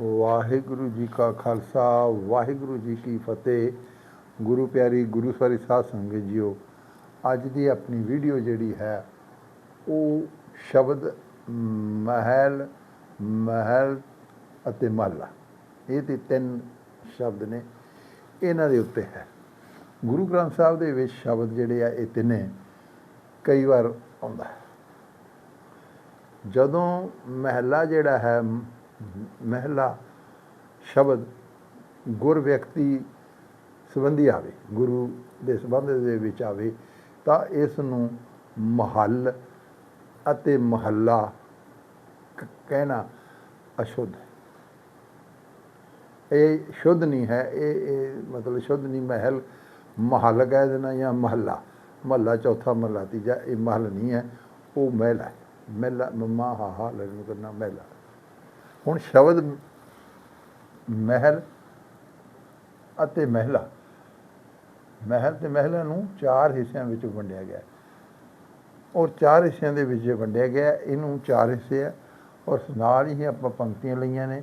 ਵਾਹਿਗੁਰੂ ਜੀ ਕਾ ਖਾਲਸਾ, ਵਾਹਿਗੁਰੂ ਜੀ ਕੀ ਫਤਿਹ। ਗੁਰੂ ਪਿਆਰੀ ਗੁਰੂ ਸਾਰੀ ਸਾਧ ਸੰਗਤ ਜੀਓ, ਅੱਜ ਦੀ ਆਪਣੀ ਵੀਡੀਓ ਜਿਹੜੀ ਹੈ, ਉਹ ਸ਼ਬਦ ਮਹਿਲ ਮਹਿਲ ਅਤੇ ਮਹੱਲਾ। ਇਹ ਤੇ ਤਿੰਨ ਸ਼ਬਦ ਨੇ। ਇਹਨਾਂ ਦੇ ਉੱਤੇ ਹੈ। ਗੁਰੂ ਗ੍ਰੰਥ ਸਾਹਿਬ ਦੇ ਵਿੱਚ ਸ਼ਬਦ ਜਿਹੜੇ ਆ, ਇਹ ਤਿੰਨੇ ਕਈ ਵਾਰ ਆਉਂਦਾ ਹੈ। ਜਦੋਂ ਮਹਿਲਾ ਜਿਹੜਾ ਹੈ ਮਹਿਲਾ ਸ਼ਬਦ ਗੁਰ ਵਿਅਕਤੀ ਸੰਬੰਧੀ ਆਵੇ, ਗੁਰੂ ਦੇ ਸੰਬੰਧ ਦੇ ਵਿੱਚ ਆਵੇ, ਤਾਂ ਇਸ ਨੂੰ ਮਹੱਲ ਅਤੇ ਮਹੱਲਾ ਕ- ਕਹਿਣਾ ਅਸ਼ੁੱਧ ਹੈ। ਇਹ ਸ਼ੁੱਧ ਨਹੀਂ ਹੈ, ਇਹ ਇਹ ਮਤਲਬ ਸ਼ੁੱਧ ਨਹੀਂ, ਮਹਿਲ ਮਹੱਲ ਕਹਿ ਦੇਣਾ ਜਾਂ ਮਹੱਲਾ। ਮਹੱਲਾ ਚੌਥਾ ਮਹੱਲਾ ਤੀਜਾ, ਇਹ ਮਹੱਲ ਨਹੀਂ ਹੈ, ਉਹ ਮਹਿਲਾ ਹੈ। ਮਹਿਲਾ ਮਮਾ ਹਾ ਹਾ ਲੜਨ ਕਰਨਾ ਮਹਿਲਾ। ਹੁਣ ਸ਼ਬਦ ਮਹਿਲ ਅਤੇ ਮਹਿਲਾ। ਮਹਿਲ ਤੇ ਮਹਿਲਾ ਨੂੰ ਚਾਰ ਹਿੱਸਿਆਂ ਵਿੱਚ ਵੰਡਿਆ ਗਿਆ। ਔਰ ਚਾਰ ਹਿੱਸਿਆਂ ਦੇ ਵਿੱਚ ਵੰਡਿਆ ਗਿਆ, ਇਹਨੂੰ ਚਾਰ ਹਿੱਸੇ ਆ ਔਰ ਨਾਲ ਹੀ ਆਪਾਂ ਪੰਕਤੀਆਂ ਲਈਆਂ ਨੇ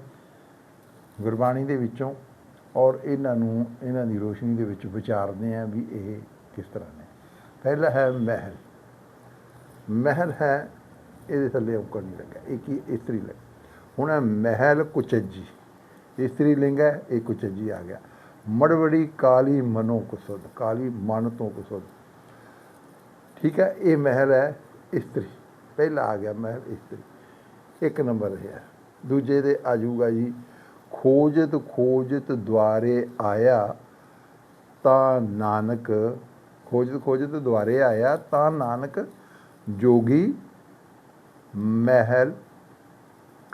ਗੁਰਬਾਣੀ ਦੇ ਵਿੱਚੋਂ ਔਰ ਇਹਨਾਂ ਨੂੰ, ਇਹਨਾਂ ਦੀ ਰੋਸ਼ਨੀ ਦੇ ਵਿੱਚ ਵਿਚਾਰਦੇ ਆ ਵੀ ਇਹ ਕਿਸ ਤਰ੍ਹਾਂ ਨੇ। ਪਹਿਲਾ ਹੈ ਮਹਿਲ। ਮਹਿਲ ਹੈ, ਇਹਦੇ ਥੱਲੇ ਔਕੜ ਨਹੀਂ ਲੱਗਾ ਇਹ ਕੀ ਇਸਤਰੀ ਲਿੰਗ। ਹੁਣ ਮਹਿਲ ਕੁਚਜੀ। ਇਸਤਰੀ ਲਿੰਗ ਹੈ, ਇਹ ਕੁਚਜੀ ਆ ਗਿਆ। ਮੜਵੜੀ ਕਾਲੀ ਮਨੋ ਕੁਸੁਦ ਕਾਲੀ ਮਨ ਤੋਂ ਕੁਸੁਦ ਠੀਕ ਹੈ, ਇਹ ਮਹਿਲ ਹੈ ਇਸਤਰੀ। ਪਹਿਲਾ ਆ ਗਿਆ ਮਹਿਲ ਇਸਤਰੀ। ਇੱਕ ਨੰਬਰ ਰਿਹਾ ਦੂਜੇ ਦੇ ਆਜੂਗਾ ਜੀ, ਖੋਜਤ ਖੋਜਤ ਦੁਆਰੇ ਆਇਆ ਤਾਂ ਨਾਨਕ। ਖੋਜਤ ਖੋਜਤ ਦੁਆਰੇ ਆਇਆ ਤਾਂ ਨਾਨਕ ਜੋਗੀ ਮਹਿਲ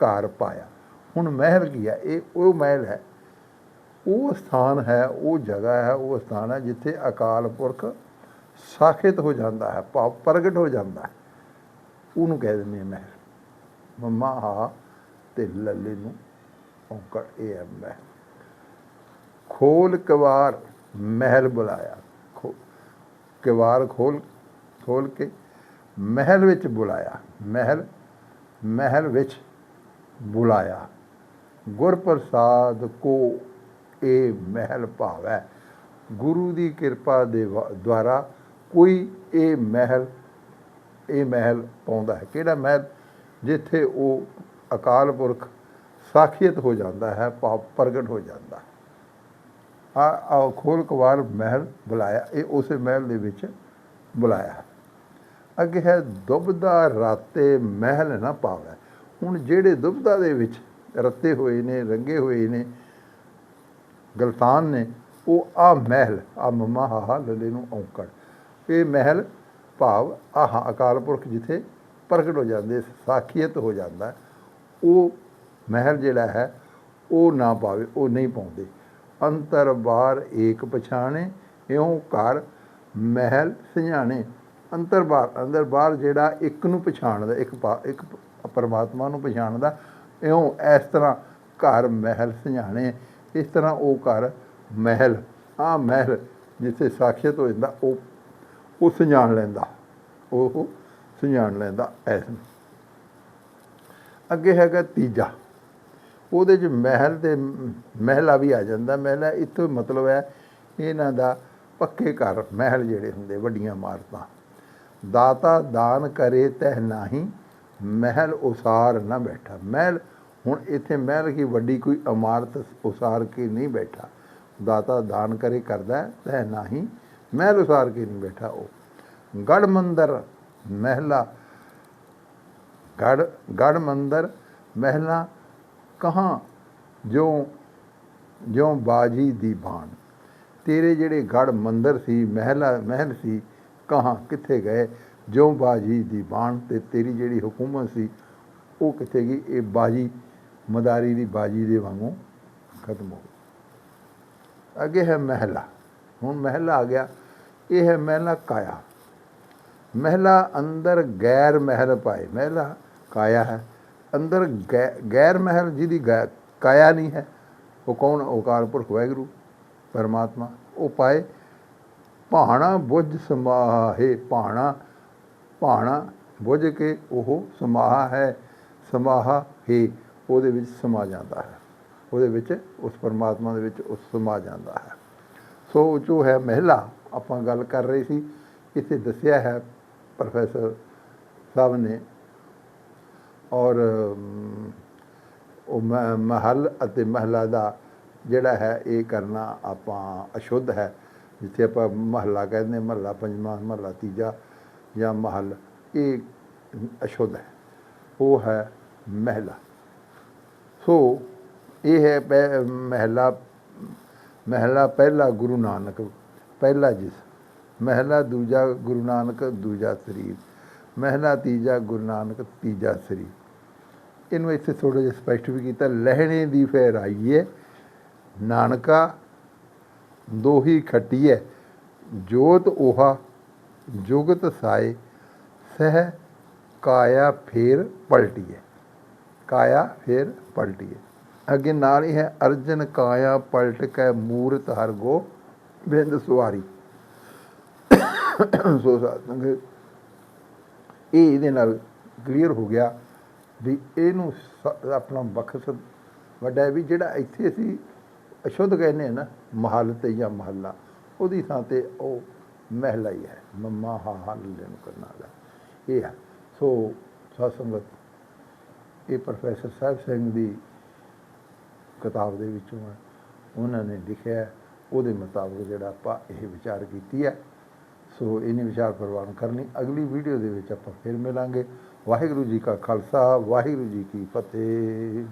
ਘਰ ਪਾਇਆ। ਹੁਣ ਮਹਿਲ ਕੀ ਹੈ? ਇਹ ਉਹ ਮਹਿਲ ਹੈ। ਉਹ ਸਥਾਨ ਹੈ, ਉਹ ਜਗ੍ਹਾ ਹੈ, ਉਹ ਸਥਾਨ ਹੈ ਜਿੱਥੇ ਅਕਾਲ ਪੁਰਖ ਸਾਖਿਤ ਹੋ ਜਾਂਦਾ ਹੈ, ਭਾਵ ਪ੍ਰਗਟ ਹੋ ਜਾਂਦਾ ਹੈ। ਉਹਨੂੰ ਕਹਿ ਦਿੰਦੇ ਆ ਮਹਿਲ। ਮੰਮਾ ਹਾ ਤੇ ਲੱਲੇ ਨੂੰ ਔਂਕੜ, ਇਹ ਹੈ ਮਹਿਲ। ਖੋਲ ਕਵਾਰ ਮਹਿਲ ਬੁਲਾਇਆ। ਖੋ ਕਿਵਾਰ ਖੋਲ ਖੋਲ ਕੇ ਮਹਿਲ ਵਿੱਚ ਬੁਲਾਇਆ। ਮਹਿਲ ਮਹਿਲ ਵਿੱਚ ਬੁਲਾਇਆ। ਗੁਰ ਪ੍ਰਸਾਦ ਕੋ ਇਹ ਮਹਿਲ ਭਾਵੈ। ਗੁਰੂ ਦੀ ਕਿਰਪਾ ਦੇ ਵਾ- ਦੁਆਰਾ ਕੋਈ ਇਹ ਮਹਿਲ ਇਹ ਮਹਿਲ ਪਾਉਂਦਾ ਹੈ। ਕਿਹੜਾ ਮਹਿਲ? ਜਿੱਥੇ ਉਹ ਅਕਾਲ ਪੁਰਖ ਸਾਖੀਅਤ ਹੋ ਜਾਂਦਾ ਹੈ ਭਾਵ ਪ੍ਰਗਟ ਹੋ ਜਾਂਦਾ ਹੈ। ਆ ਆ ਖੋਲ ਕਵਾਰ ਮਹਿਲ ਬੁਲਾਇਆ, ਇਹ ਉਸੇ ਮਹਿਲ ਦੇ ਵਿੱਚ ਬੁਲਾਇਆ ਅੱਗੇ ਹੈ ਦੁਬਦਾ ਰਾਤੇ ਮਹਿਲ ਨਾ ਪਾਵੇ। ਹੁਣ ਜਿਹੜੇ ਦੁਬਦਾ ਦੇ ਵਿੱਚ ਰੱਤੇ ਹੋਏ ਨੇ, ਰੰਗੇ ਹੋਏ ਨੇ, ਗਲਤਾਨ ਨੇ, ਉਹ ਆ ਮਹਿਲ, ਆ ਮਮਾ ਹਾ ਲਲੇ ਨੂੰ ਔਂਕੜ। ਇਹ ਮਹਿਲ ਭਾਵ ਆਹ ਅਕਾਲ ਪੁਰਖ ਜਿੱਥੇ ਪ੍ਰਗਟ ਹੋ ਜਾਂਦੇ, ਸਾਖੀਅਤ ਹੋ ਜਾਂਦਾ। ਉਹ ਮਹਿਲ ਜਿਹੜਾ ਹੈ, ਉਹ ਨਾ ਪਾਵੇ, ਉਹ ਨਹੀਂ ਪਾਉਂਦੇ। ਅੰਤਰ ਬਾਹਰ ਏਕ ਪਛਾਣੇ, ਇਉਂ ਘਰ ਮਹਿਲ ਸਿਆਣੇ ਅੰਤਰ ਬਾਹਰ ਅੰਦਰ ਬਾਹਰ ਜਿਹੜਾ ਇੱਕ ਨੂੰ ਪਛਾਣਦਾ, ਇੱਕ ਪਾ- ਇੱਕ ਪਰਮਾਤਮਾ ਨੂੰ ਪਛਾਣਦਾ, ਇਉਂ ਇਸ ਤਰ੍ਹਾਂ ਘਰ ਮਹਿਲ ਸਿਆਣੇ ਇਸ ਤਰ੍ਹਾਂ ਉਹ ਘਰ ਮਹਿਲ ਆ ਮਹਿਲ ਜਿੱਥੇ ਸਾਖਿਅਤ ਹੋ ਜਾਂਦਾ, ਉਹ ਉਹ ਸਿਆਣ ਲੈਂਦਾ, ਉਹ ਸੁਝਾਣ ਲੈਂਦਾ ਐਸ ਨੂੰ। ਅੱਗੇ ਹੈਗਾ ਤੀਜਾ, ਉਹਦੇ ਚ ਮਹਿਲ ਤੇ ਮਹਿਲਾ ਵੀ ਆ ਜਾਂਦਾ, ਮਹਿਲਾ ਇੱਥੋਂ ਮਤਲਬ ਹੈ ਇਹਨਾਂ ਦਾ ਪੱਕੇ ਘਰ, ਮਹਿਲ ਜਿਹੜੇ ਹੁੰਦੇ, ਵੱਡੀਆਂ ਇਮਾਰਤਾਂ। ਦਾਤਾ ਦਾਨ ਕਰੇ ਤਹਿ ਨਾਹੀ ਮਹਿਲ ਉਸਾਰ ਨਾ ਬੈਠਾ। ਮਹਿਲ ਹੁਣ ਇੱਥੇ ਮਹਿਲ ਕੀ ਵੱਡੀ ਕੋਈ ਇਮਾਰਤ ਉਸਾਰ ਕੇ ਨਹੀਂ ਬੈਠਾ। ਦਾਤਾ ਦਾਨ ਕਰੇ ਕਰਦਾ ਹੈ, ਤਹਿ ਮਹਿਲ ਉਸਾਰ ਕੇ ਨਹੀਂ ਬੈਠਾ ਉਹ। ਗੜ ਮੰਦਰ ਮਹਿਲਾ ਗੜ ਗੜ ਮੰਦਰ ਮਹਿਲਾ ਕਹਾਂ ਜੋ ਜੋ ਬਾਜੀ ਦੀ ਬਾਣ। ਤੇਰੇ ਜਿਹੜੇ ਗੜ ਮੰਦਰ ਸੀ ਮਹਿਲਾ ਮਹਿਲ ਸੀ ਕਹਾਂ ਕਿੱਥੇ ਗਏ? ਜੋ ਬਾਜੀ ਦੀ ਬਾਣ ਤੇ ਤੇਰੀ ਜਿਹੜੀ ਹਕੂਮਤ ਸੀ, ਉਹ ਕਿੱਥੇ ਗਈ? ਇਹ ਬਾਜੀ, ਮਦਾਰੀ ਦੀ ਬਾਜੀ ਦੇ ਵਾਂਗੂ ਖਤਮ ਹੋ ਗਈ। ਅੱਗੇ ਹੈ ਮਹਿਲਾ। ਹੁਣ ਮਹਿਲਾ ਆ ਗਿਆ। ਇਹ ਹੈ ਮਹਿਲਾ ਕਾਇਆ। ਮਹਿਲਾ ਅੰਦਰ ਗੈਰ ਮਹਿਲ ਪਾਏ। ਮਹਿਲਾ ਕਾਇਆ ਹੈ। ਅੰਦਰ ਗੈ- ਗੈਰ ਮਹਿਲ ਜਿਹਦੀ ਗੈ- ਕਾਇਆ ਨਹੀਂ ਹੈ, ਉਹ ਕੌਣ? ਓਕਾਰ ਪੁਰਖ ਵਾਹਿਗੁਰੂ, ਪਰਮਾਤਮਾ। ਉਹ ਪਾਏ, ਭਾਣਾ ਬੁੱਝ ਸਮਾਹੇ, ਭਾਣਾ ਭਾਣਾ ਬੁੱਝ ਕੇ ਉਹ ਸਮਾਹਾ ਹੈ, ਸਮਾਹਾ ਹੀ, ਉਹਦੇ ਵਿੱਚ ਸਮਾ ਜਾਂਦਾ ਹੈ। ਉਹਦੇ ਵਿੱਚ, ਉਸ ਪਰਮਾਤਮਾ ਦੇ ਵਿੱਚ ਉਸ ਸਮਾ ਜਾਂਦਾ ਹੈ। ਸੋ ਜੋ ਹੈ ਮਹਿਲਾ, ਆਪਾਂ ਗੱਲ ਕਰ ਰਹੇ ਸੀ, ਇੱਥੇ ਦੱਸਿਆ ਹੈ ਪ੍ਰੋਫੈਸਰ ਸਾਹਿਬ ਨੇ। ਔਰ ਉਹ ਮ- ਮਹਲ ਅਤੇ ਮਹਿਲਾ ਦਾ ਜਿਹੜਾ ਹੈ, ਇਹ ਕਰਨਾ ਆਪਾਂ ਅਸ਼ੁੱਧ ਹੈ। ਜਿੱਥੇ ਆਪਾਂ ਮਹੱਲਾ ਕਹਿੰਦੇ ਮਹੱਲਾ ਪੰਜਵਾਂ, ਮਹੱਲਾ ਤੀਜਾ। ਜਾਂ ਮਹਲ, ਇਹ ਅਸ਼ੁੱਧ ਹੈ। ਉਹ ਹੈ ਮਹਿਲਾ। ਸੋ ਇਹ ਹੈ ਪਹਿ- ਮਹਿਲਾ ਮਹਿਲਾ ਪਹਿਲਾ ਗੁਰੂ ਨਾਨਕ, ਪਹਿਲਾ ਜਿਸ। ਮਹਿਲਾ ਦੂਜਾ ਗੁਰੂ ਨਾਨਕ, ਦੂਜਾ ਸਰੀਰ। ਮਹਿਲਾ ਤੀਜਾ ਗੁਰੂ ਨਾਨਕ, ਤੀਜਾ ਸਰੀਰ। ਇਹਨੂੰ ਇੱਥੇ ਥੋੜਾ ਜਿਹਾ ਸਪਸ਼ਟ ਵੀ ਕੀਤਾ, ਲਹਿਣੇ ਦੀ ਫੇਰ ਆਈਏ ਨਾਨਕਾ, ਦੋਹੀ ਖਟੀਏ ਜੋਤ 오ਹਾ ਜੁਗਤ ਸਾਏ, ਸਹਿ ਕਾਇਆ ਫੇਰ ਪਲਟੀਏ ਕਾਇਆ ਫੇਰ ਪਲਟੀਏ ਅੱਗੇ ਨਾਲ ਹੀ ਹੈ, ਅਰਜਨ ਕਾਇਆ ਪਲਟ ਕੇ ਮੂਰਤ ਹਰ ਗੋ ਬਿੰਦ ਸੁਆਰੀ ਸੋ ਸਾਧ ਇਹ ਇਹਦੇ ਨਾਲ ਕਲੀਅਰ ਹੋ ਗਿਆ ਵੀ ਇਹਨੂੰ ਆਪਣਾ ਬਖਸ਼ ਵੱਡਾ ਵੀ ਜਿਹੜਾ ਇੱਥੇ ਅਸੀਂ ਅਸ਼ੁੱਧ ਕਹਿੰਦੇ ਆ ਨਾ, ਮਹੱਲ ਤੇ ਜਾਂ ਮਹੱਲਾ, ਉਹਦੀ ਥਾਂ ਤੇ ਉਹ ਮਹਿਲਾ ਹੀ ਹੈ। ਮੰਮਾ, ਹਾਂ ਹਾਂ, ਲੱਲੇ ਨੂੰ ਕਰਨ ਵਾਲਾ ਇਹ ਹੈ। ਸੋ ਸਾਧ ਸੰਗਤ ਇਹ ਪ੍ਰੋਫੈਸਰ ਸਾਹਿਬ ਸਿੰਘ ਦੀ ਕਿਤਾਬ ਦੇ ਵਿੱਚੋਂ ਹੈ। ਉਹਨਾਂ ਨੇ ਲਿਖਿਆ ਉਹਦੇ ਮੁਤਾਬਕ ਜਿਹੜਾ ਆਪਾਂ ਇਹ ਵਿਚਾਰ ਕੀਤੀ ਹੈ। ਸੋ, ਇਹਨੇ ਵਿਚਾਰ ਪ੍ਰਵਾਨ ਕਰਨੀ ਅਗਲੀ ਵੀਡੀਓ ਦੇ ਵਿੱਚ ਆਪਾਂ ਫਿਰ ਮਿਲਾਂਗੇ। ਵਾਹਿਗੁਰੂ ਜੀ ਕਾ ਖਾਲਸਾ, ਵਾਹਿਗੁਰੂ ਜੀ ਕੀ ਫਤਿਹ।